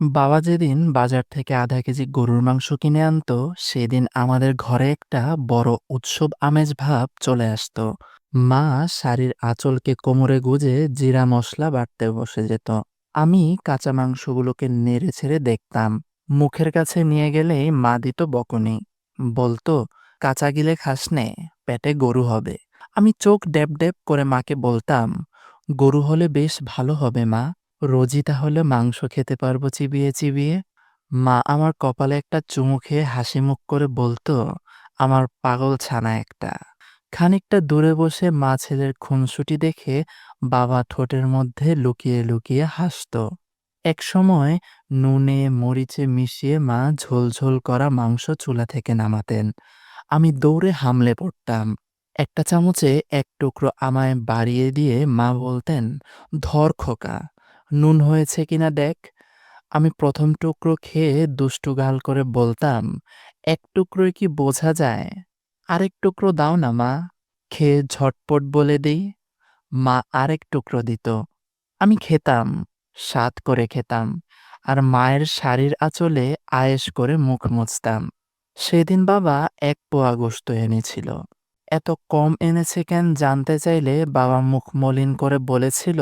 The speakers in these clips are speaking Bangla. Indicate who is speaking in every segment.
Speaker 1: বাবা যেদিন বাজার থেকে আধা কেজি গরুর মাংস কিনে আনতো, সেদিন আমাদের ঘরে একটা বড় উৎসব আমেজ ভাব চলে আসতো। মা শাড়ির আঁচলকে কোমরে গুজে জিরা মশলা বাটতে বসে যেত। আমি কাঁচা মাংসগুলোকে নেড়ে ছেড়ে দেখতাম। মুখের কাছে নিয়ে গেলেই মা দিত বকুনি। বলতো, কাঁচা গিলে খাস নে, পেটে গরু হবে। আমি চোখ ড্যাব ড্যাব করে মাকে বলতাম, গরু হলে বেশ ভালো হবে মা। রোজই তাহলে মাংস খেতে পারব চিবিয়ে চিবিয়ে? মা আমার কপালে একটা চুমু খেয়ে হাসি মুখ করে বলতো, আমার পাগল ছানা একটা। খানিকটা দূরে বসে মা ছেলের খুনসুটি দেখে বাবা ঠোঁটের মধ্যে লুকিয়ে লুকিয়ে হাসতো। এক সময় নুনে মরিচে মিশিয়ে মা ঝোলঝোল করা মাংস চুলা থেকে নামাতেন। আমি দৌড়ে হামলে পড়তাম। একটা চামচে এক টুকরো আমায় বাড়িয়ে দিয়ে মা বলতেন, ধর খোকা। নুন হয়েছে কিনা দেখ। আমি প্রথম টুকরো খেয়ে দুষ্টু গাল করে বলতাম, এক টুকরোয় কি বোঝা যায়? আরেক টুকরো দাও না মা। খেয়ে ঝটপট বলে দিই, মা আরেক টুকরো দিত। আমি খেতাম, স্বাদ করে খেতাম, আর মায়ের শাড়ির আঁচলে আয়েশ করে মুখ মুছতাম। সেদিন বাবা এক পোয়া গোশত এনেছিল। এত কম এনেছে কেন জানতে চাইলে বাবা মুখ মলিন করে বলেছিল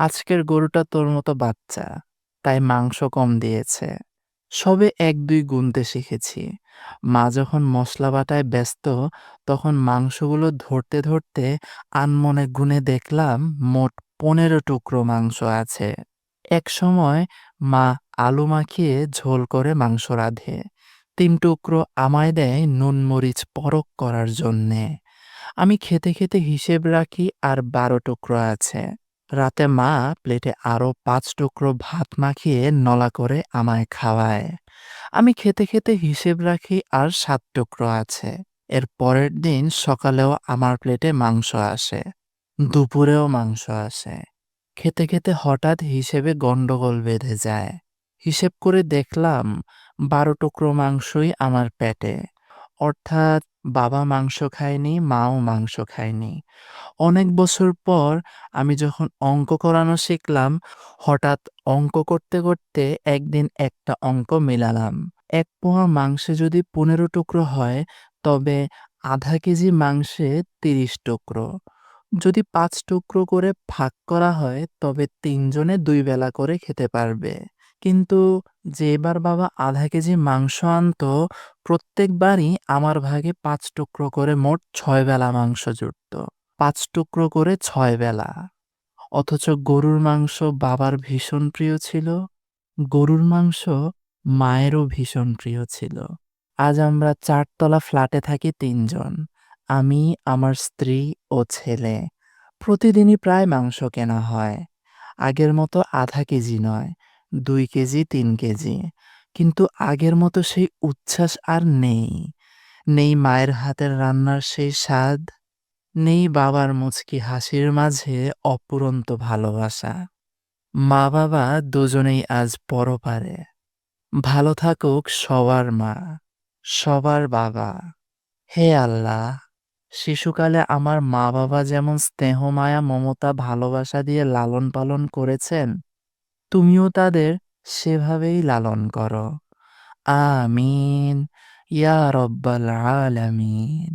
Speaker 1: আজকের গরুটা তোর মতো বাচ্চা, তাই মাংস কম দিয়েছে। সবে এক দুই গুনতে শিখেছি। মা যখন মশলা বাটায় ব্যস্ত, তখন মাংসগুলো ধরতে ধরতে আনমনে গুনে দেখলাম মোট পনেরো টুকরো মাংস আছে। এক সময় মা আলু মাখিয়ে ঝোল করে মাংস রাঁধে। তিন টুকরো আমায় দেয় নুন মরিচ পরক করার জন্যে। আমি খেতে খেতে হিসেব রাখি আর বারো টুকরো আছে। রাতে মা প্লেটে আরও পাঁচ টুকরো ভাত মাখিয়ে নলা করে আমায় খাওয়ায়। আমি খেতে খেতে হিসেব রাখি আর সাত টুকরো আছে। এর পরের দিন সকালেও আমার প্লেটে মাংস আসে। দুপুরেও মাংস আসে। খেতে খেতে হঠাৎ হিসেবে গন্ডগোল বেঁধে যায়। হিসেব করে দেখলাম বারো টুকরো মাংসই আমার পেটে। অর্থাৎ বাবা মাংস খায়নি, মাও মাংস খায়নি। অনেক বছর পর আমি যখন অঙ্ক করানো শিখলাম, হঠাৎ অঙ্ক করতে করতে একদিন একটা অঙ্ক মেলালাম। এক পোয়া মাংসে যদি পনেরো টুকরো হয়, তবে আধা কেজি মাংসে তিরিশ টুকরো। যদি পাঁচ টুকরো করে ভাগ করা হয়, তবে তিনজনে দুই বেলা করে খেতে পারবে। কিন্তু যেবার বাবা আধা কেজি মাংস আনতো প্রত্যেকবারই আমার ভাগে পাঁচ টুকরো করে মোট ছয় বেলা মাংস জুটত। পাঁচ টুকরো করে ছয় বেলা। অথচ গরুর মাংস বাবার ভীষণ প্রিয় ছিল, গরুর মাংস মায়েরও ভীষণ প্রিয় ছিল। আজ আমরা চারতলা ফ্ল্যাটে থাকি তিনজন, আমি, আমার স্ত্রী ও ছেলে। প্রতিদিনই প্রায় মাংস কেনা হয়। আগের মতো আধা কেজি নয়। দুই কেজি, তিন কেজি। কিন্তু আগের মতো সেই উচ্ছ্বাস আর নেই। নেই মায়ের হাতের রান্নার সেই স্বাদ, নেই বাবার মুচকি হাসির মাঝে অপুরন্ত ভালোবাসা। মা বাবা দুজনেই আজ পরপারে। ভালো থাকুক সবার মা, সবার বাবা। হে আল্লাহ, শিশুকালে আমার মা বাবা যেমন স্নেহ, মায়া, মমতা, ভালোবাসা দিয়ে লালন পালন করেছেন তুমিও তাদের সেভাবেই লালন করো। আমিন ইয়া রব্বাল আলামিন।